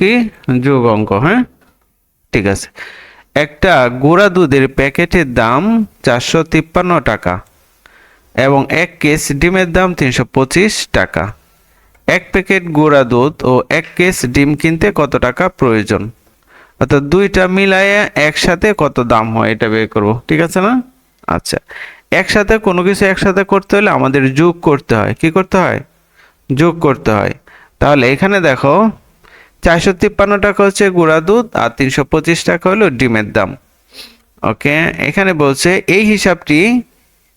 কি? যোগ অঙ্ক হ্যাঁ? ঠিক আছে। একটা গুঁড়া দুধের প্যাকেটের দাম চারশো তিপ্পান্ন টাকা এবং এক কেস ডিমের দাম তিনশো পঁচিশ টাকা। এক প্যাকেট গুঁড়া দুধ ও এক কেস ডিম কিনতে কত টাকা প্রয়োজন? অর্থাৎ দুইটা মিলায়ে একসাথে কত দাম হয় এটা বের করব, ঠিক আছে না? আচ্ছা একসাথে কোনো কিছু একসাথে করতে হলে আমাদের যোগ করতে হয়। কি করতে হয়? যোগ করতে হয়। তাহলে এখানে দেখো চারশো তিপ্পান্ন টাকা হচ্ছে গুঁড়া দুধ আর তিনশো পঁচিশ টাকা হলো ডিমের দাম। ওকে, এখানে বলছে এই হিসাবটি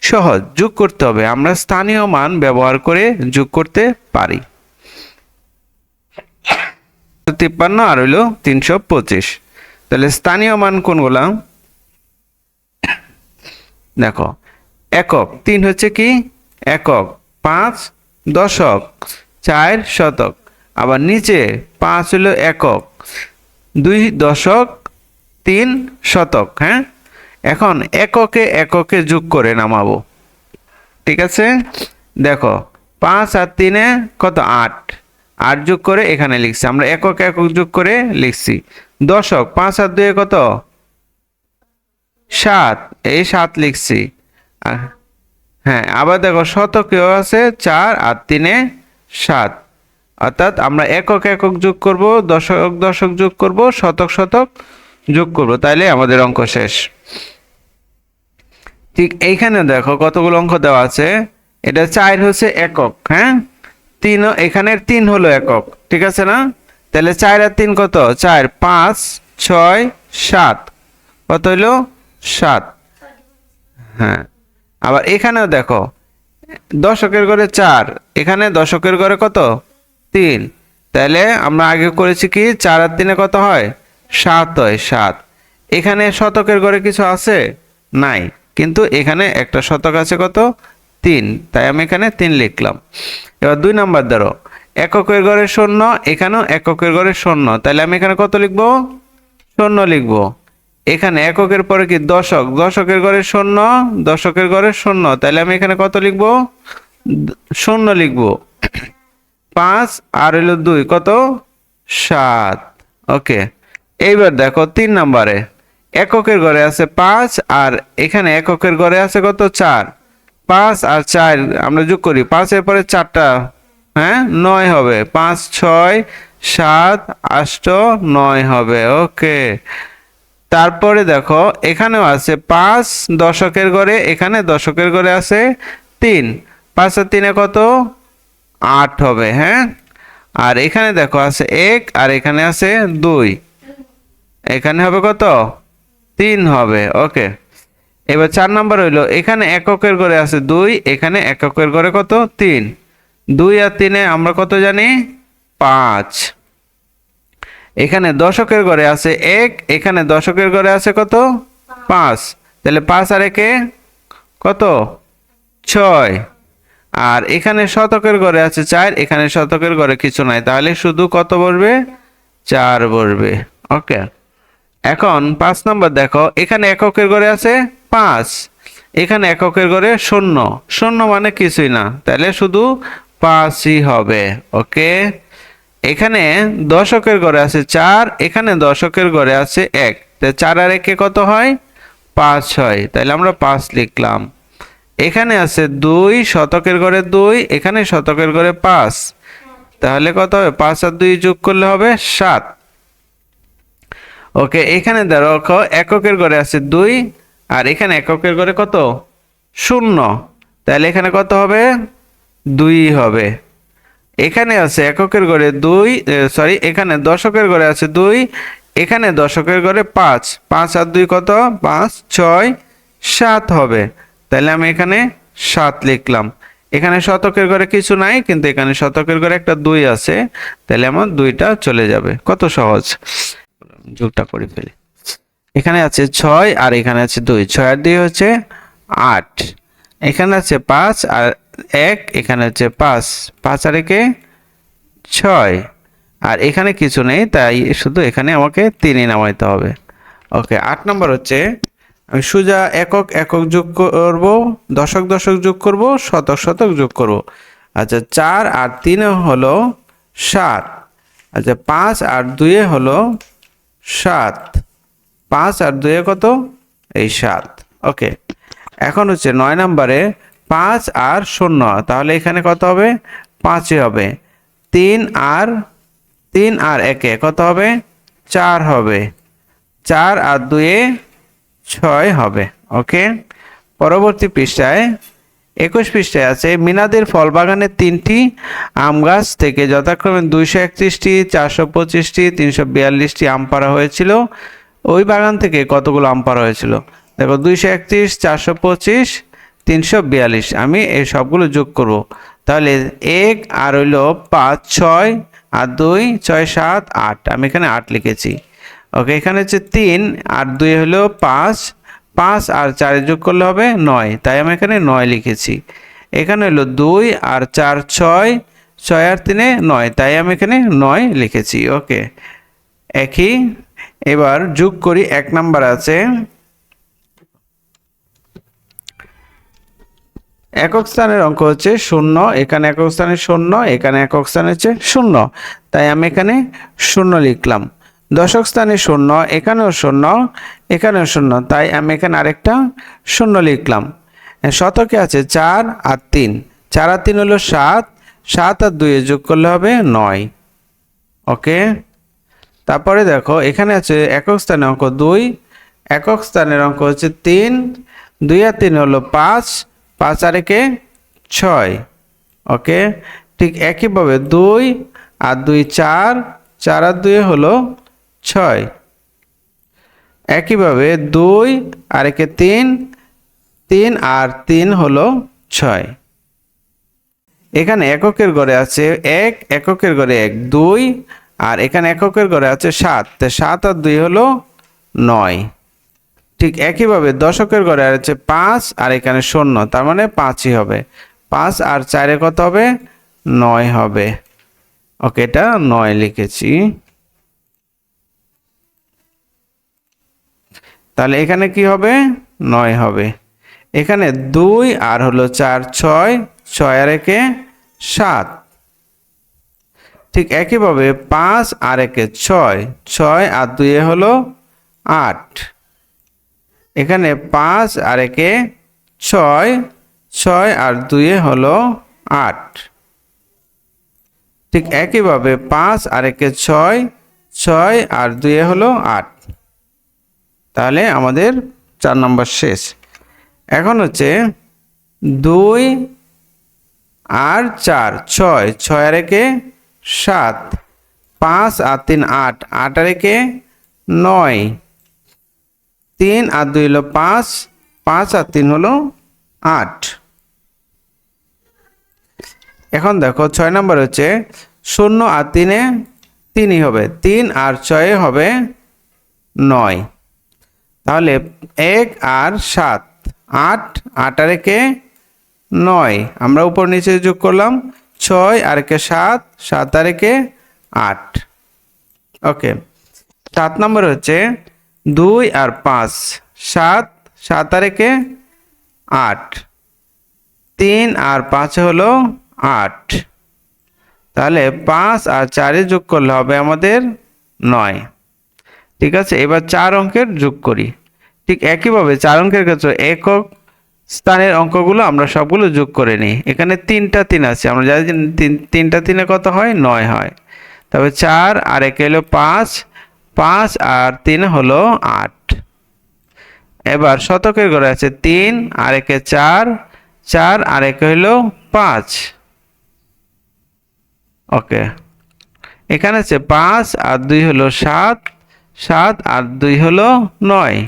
সহজ, যোগ করতে হবে। আমরা স্থানীয় মান ব্যবহার করে যোগ করতে পারি। তিপ্পান্ন আর হইল তিনশো পঁচিশ। তাহলে স্থানীয় মান কোনগুলা? দেখো, একক, তিন হচ্ছে কি? একক, পাঁচ দশক, চার শতক। আবার নিচে পাঁচ হলো একক। দুই দশক, তিন শতক হ্যাঁ? এখন এককে এককে যোগ করে নামাবো। ঠিক আছে? দেখো, পাঁচ আর তিনে কত? আট। আট যোগ করে এখানে লিখছি। আমরা একক একক যোগ করে লিখছি। দশক, পাঁচ আর দুয়ে কত? সাত। এই সাত লিখছি। হ্যাঁ আবার দেখো, শতকেও আছে চার আর তিনে সাত। অর্থাৎ আমরা একক একক যোগ করব, দশক দশক যোগ করব, শতক শতক যোগ করব। তাইলে আমাদের অঙ্ক শেষ। ঠিক এইখানে দেখো কতগুলো অঙ্ক দেওয়া আছে। এটা চার হচ্ছে একক হ্যাঁ? তিন এখানের তিন হলো একক, ঠিক আছে না? তাহলে চার আর তিন কত? চার, পাঁচ, ছয়, সাত। কত হইল সাত। হ্যাঁ। আবার এখানেও দেখো, দশকের ঘরে চার, এখানে দশকের ঘরে কত? তিন। তাহলে আমরা আগে করেছি কি? চার আর তিনে কত হয়? সাত হয়, সাত। এখানে শতকের ঘরে কিছু আছে? নাই। কিন্তু এখানে একটা শতক আছে কত? তিন। তাই আমি এখানে তিন লিখলাম। এবার দুই নাম্বার ধরো। এককের ঘরে শূন্য, এখানেও এককের ঘরে শূন্য। তাহলে আমি এখানে কত লিখব? শূন্য লিখব। এখানে এককের পরে কি? দশক। দশকের ঘরে শূন্য, দশকের ঘরে শূন্য। তাহলে আমি এখানে কত লিখব? শূন্য লিখব। পাঁচ আর হইল দুই, কত? সাত। ওকে, এইবার দেখো তিন নম্বরে। এককের ঘরে আছে পাঁচ আর এখানে এককের ঘরে আছে কত? চার। পাঁচ আর চার, আমরা যোগ করি পাঁচের পরে চারটা হ্যাঁ? নয় হবে। পাঁচ, ছয়, সাত, আষ্ট, নয় হবে। ওকে, তারপরে দেখো, এখানেও আছে পাঁচ দশকের ঘরে, এখানে দশকের ঘরে আছে তিন। পাঁচ আর তিনে কত? আট হবে হ্যাঁ? আর এখানে দেখো আছে এক, আর এখানে আছে দুই। এখানে হবে কত? তিন হবে, ওকে। এবার চার নাম্বার হইল, এখানে এককের ঘরে আছে দুই, এখানে এককের ঘরে কত? তিন। দুই আর তিনে আমরা কত জানি? পাঁচ। এখানে দশকের ঘরে আছে এক, এখানে দশকের ঘরে আছে কত? পাঁচ। তাহলে পাঁচ আর একে কত? ছয়। আর এখানে শতকের ঘরে আছে চার, এখানে শতকের ঘরে কিছু নাই। তাহলে শুধু কত বলবে চার বলবে ওকে। এখন পাঁচ নম্বর দেখো, এখানে এককের ঘরে আছে পাঁচ, এখানে এককের ঘরে শূন্য। শূন্য মানে কিছুই না, তাহলে শুধু পাঁচই হবে। ওকে। এখানে দশকের ঘরে আছে চার, এখানে দশকের ঘরে আছে এক। চার আর একে কত হয়? পাঁচ হয়। তাহলে আমরা পাঁচ লিখলাম। এখানে আছে দুই, শতকের ঘরে দুই, এখানে শতকের ঘরে পাঁচ। তাহলে কত হবে? পাঁচ আর দুই যোগ করলে হবে সাত। ওকে, এখানে দেখো এককের ঘরে আছে দুই, আর এখানে এককের ঘরে কত? শূন্য। তাহলে এখানে কত হবে? দুই হবে। এখানে আছে এককের ঘরে দুই সরি এখানে দশকের ঘরে আছে দুই, এখানে দশকের ঘরে পাঁচ। পাঁচ আর দুই কত? পাঁচ, ছয়, সাত হবে। তাহলে আমি এখানে সাত লিখলাম। এখানে শতকের ঘরে কিছু নাই, কিন্তু এখানে শতকের ঘরে একটা দুই আছে। তাহলে আমার দুইটা চলে যাবে। কত সহজ? যোগটা করে ফেলি। এখানে আছে ছয় আর এখানে আছে দুই। ছয় আর দুই হচ্ছে আট। এখানে আছে পাঁচ আর এক, এখানে হচ্ছে পাঁচ। পাঁচ আর একে ছয়। আর এখানে কিছু নেই, তাই শুধু এখানে আমাকে তিনই নামাইতে হবে। ওকে, আট নম্বর হচ্ছে সোজা একক একক যোগ করব, দশক দশক যোগ করব, শতক শতক যোগ করব। আচ্ছা চার আর তিন হলো সাত। আচ্ছা পাঁচ আর দুয়ে হলো সাত। পাঁচ আর দুয়ে কত? এই সাত। ওকে। এখন হচ্ছে নয় নম্বরে পাঁচ আর শূন্য। তাহলে এখানে কত হবে? পাঁচই হবে। তিন আর তিন আর একে কত হবে? চার হবে। চার আর দুয়ে ছয় হবে, ওকে? পরবর্তী পৃষ্ঠায়, একুশ পৃষ্ঠায় আছে, মিনাদের ফল বাগানের তিনটি আম গাছ থেকে যথাক্রমে দুইশো একত্রিশটি, চারশো পঁচিশটি, তিনশো বিয়াল্লিশটি আম পাড়া হয়েছিল। ওই বাগান থেকে কতগুলো আম পাড়া হয়েছিল? দেখো, দুইশো একত্রিশ, চারশো পঁচিশ, তিনশো বিয়াল্লিশ। আমি এই সবগুলো যোগ করব। তাহলে এক আর হইল পাঁচ, ছয়, আর দুই, ছয়, সাত, আট। আমি এখানে আট লিখেছি। ওকে এখানে হচ্ছে তিন আর দুই হলো পাঁচ। পাঁচ আর চারে যোগ করলে হবে নয়। তাই আমি এখানে নয় লিখেছি। এখানে হলো দুই আর চার ছয়। ছয় আর তিনে নয়। তাই আমি এখানে নয় লিখেছি। ওকে একই। এবার যোগ করি, এক নাম্বার আছে। একক স্থানের অঙ্ক হচ্ছে শূন্য। এখানে একক স্থানে শূন্য, এখানে একক স্থানে হচ্ছে শূন্য। তাই আমি এখানে শূন্য লিখলাম। দশক স্থানে শূন্য, এখানেও শূন্য এখানেও শূন্য। তাই আমি এখানে আরেকটা শূন্য লিখলাম। শতকে আছে চার আর তিন। চার আর তিন হলো সাত। সাত আর দুইয়ে যোগ করলে হবে নয়। ওকে? তারপরে দেখো, এখানে আছে একক স্থানে অঙ্ক দুই। একক স্থানের অঙ্ক হচ্ছে তিন। দুই আর তিন হলো পাঁচ। পাঁচ আর একে ছয়। ওকে? ঠিক একইভাবে দুই আর দুই চার। চার আর দুই হলো ছয়। একইভাবে দুই আর একে তিন তিন আর তিন হলো ছয়। এখানে এককের ঘরে আছে এক, এককের ঘরে এক দুই, আর এখানে এককের ঘরে আছে সাত। সাত আর দুই হলো নয়। ঠিক একইভাবে দশকের ঘরে আছে পাঁচ, আর এখানে শূন্য। তার মানে পাঁচই হবে। পাঁচ আর চারে কত হবে? নয় হবে। ওকে, এটা নয় লিখেছি। তাহলে এখানে কি হবে? নয় হবে। এখানে দুই আর হলো চার, ছয়। ছয় আর একে সাত। ঠিক একইভাবে পাঁচ আর একে ছয়। ছয় আর দুয়ে হলো আট। এখানে পাঁচ আর একে ছয়। ছয় আর দুয়ে হলো আট। ঠিক একইভাবে পাঁচ আর একে ছয়। ছয় আর দুয়ে হলো আট। তাহলে আমাদের চার নম্বর শেষ। এখন হচ্ছে দুই আর চার, ছয় ছয় আর একে সাত, পাঁচ আর তিন আট আট আর একে নয়, তিন আর দুই হলো পাঁচ পাঁচ আর তিন হলো আট। এখন দেখো ছয় নম্বর হচ্ছে শূন্য আর তিনে তিনই হবে, তিন আর ছয়ে হবে নয়। তাহলে এক আর সাত, আট আট আর একে নয়। আমরা উপর নিচে যোগ করলাম, ছয় আর একে সাত সাত আর একে আট। ওকে, সাত নম্বর হচ্ছে দুই আর পাঁচ, সাত সাত আর একে আট। তিন আর পাঁচ হলো আট। তাহলে পাঁচ আর চারে যোগ করলে হবে আমাদের নয়। ঠিক আছে, এবার চার অঙ্কের যোগ করি। ঠিক একইভাবে চার অঙ্কের ক্ষেত্রে একক স্থানের অঙ্কগুলো আমরা সবগুলো যোগ করে নিই। এখানে তিনটা তিন আছে। আমরা জানি তিন, তিনটা তিনে কত হয়? নয় হয়। তবে চার আর এক হলো পাঁচ পাঁচ আর তিন হলো আট। এবার শতকের ঘরে আছে তিন, আর একে চার চার আর এক হইল পাঁচ। ওকে। এখানে আছে পাঁচ আর দুই হলো সাত সাত আর দুই হলো নয়।